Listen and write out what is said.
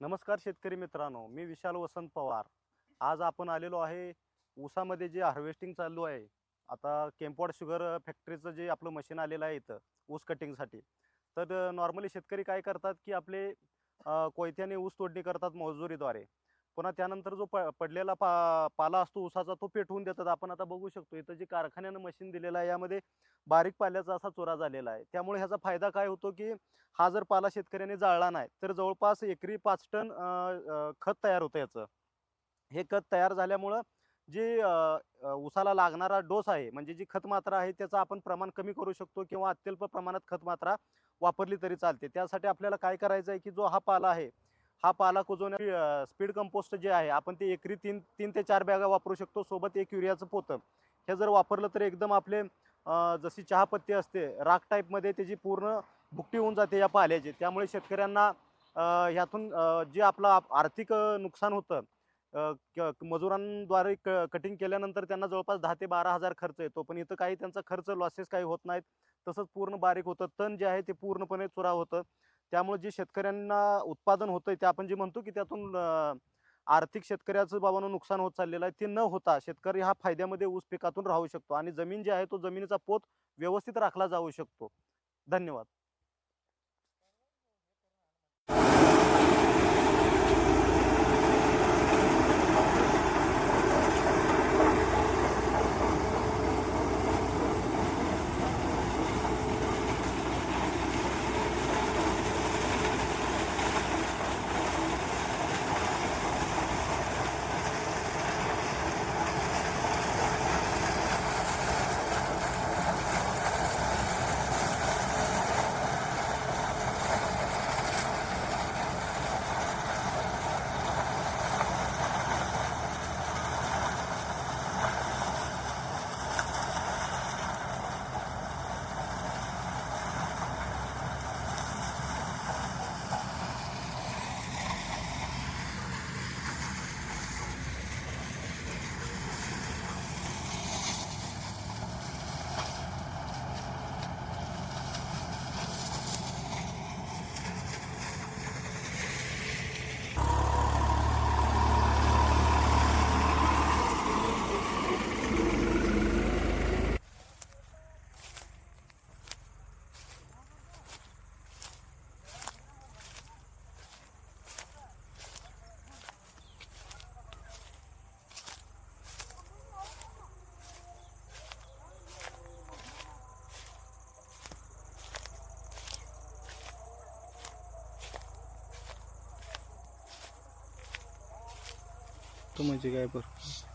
नमस्कार शेतकरी मित्रांनो मी विशाल वसंत पवार. आज आपण आलेलो आहे ऊसामध्ये जे हार्वेस्टिंग चालू आहे आता केम्पॉड शुगर फॅक्टरीचं जे आपलं मशीन आलेलं आहे इथं ऊस कटिंगसाठी तर नॉर्मली शेतकरी काय करतात की आपले कोयत्याने ऊस तोडणी करतात मजुरीद्वारे. पुन्हा त्यानंतर जो प पडलेला पा पाला असतो ऊसाचा तो पेटवून देतात. आपण आता बघू शकतो इथं जे कारखान्यानं मशीन दिलेलं आहे यामध्ये बारीक पाल्याचा असा चोरा झालेला आहे. त्यामुळे ह्याचा फायदा काय होतो की हा जर पाला शेतकऱ्याने जाळला नाही तर जवळपास एकरी पाच टन खत तयार होतं याचं. हे खत तयार झाल्यामुळं जी उसाला लागणारा डोस आहे म्हणजे जी खत मात्रा आहे त्याचं आपण प्रमाण कमी करू शकतो किंवा अत्यल्प प्रमाणात खत मात्रा वापरली तरी चालते. त्यासाठी आपल्याला काय करायचं आहे की जो हा पाला आहे हा पाला कुजवण्या स्पीड कंपोस्ट जे आहे आपण ते एकरी तीन तीन ते चार बॅगा वापरू शकतो. सोबत एक युरियाचं पोतं. हे जर वापरलं तर एकदम आपले जशी चहापत्ती असते राख टाईपमध्ये त्याची पूर्ण भुकटी होऊन जाते या पाल्याची. त्यामुळे शेतकऱ्यांना ह्यातून जे आपलं आप- आर्थिक नुकसान होतं क- मजुरांद्वारे क कटिंग केल्यानंतर त्यांना जवळपास दहा ते बारा हजार खर्च येतो. पण इथं काही त्यांचा खर्च लॉसेस काही होत नाहीत. तसंच पूर्ण बारीक होतं. तण जे आहे ते पूर्णपणे चुरा होतं. त्यामुळे जे शेतकऱ्यांना उत्पादन होतं ते आपण जे म्हणतो की त्यातून आर्थिक शेतकऱ्याचं बाबांनो नुकसान होत चाललेलं आहे. ते न होता शेतकरी हा फायद्यामध्ये ऊस पिकातून राहू शकतो आणि जमीन जी आहे तो जमिनीचा पोत व्यवस्थित राखला जाऊ शकतो. धन्यवाद. म्हणजे काय बरं?